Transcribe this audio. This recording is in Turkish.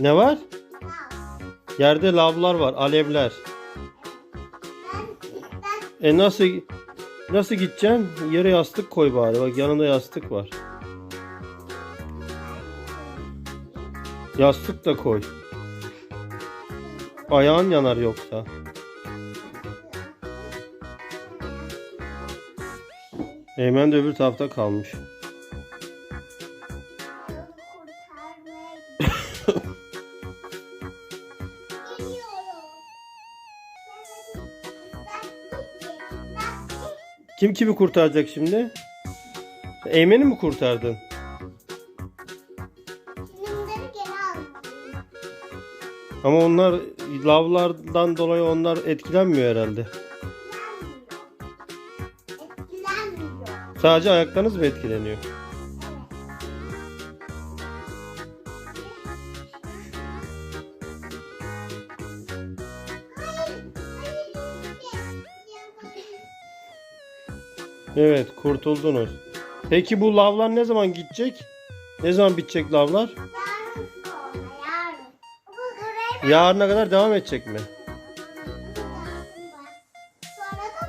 Ne var? Yerde lavlar var, alevler. E nasıl nasıl gideceksin? Yere yastık koy bari. Bak yanında yastık var. Yastık da koy. Ayağın yanar yoksa. Eymen de öbür tarafta kalmış. Kim kimi kurtaracak şimdi? Eymen'i mi kurtardın? Ama onlar lavlardan dolayı onlar etkilenmiyor herhalde. Etkilenmiyor. Etkilenmiyor. Sadece ayaklarınız mı etkileniyor? Evet kurtuldunuz. Peki bu lavlar ne zaman gidecek? Ne zaman bitecek lavlar? Yarına kadar devam edecek mi? Sonra da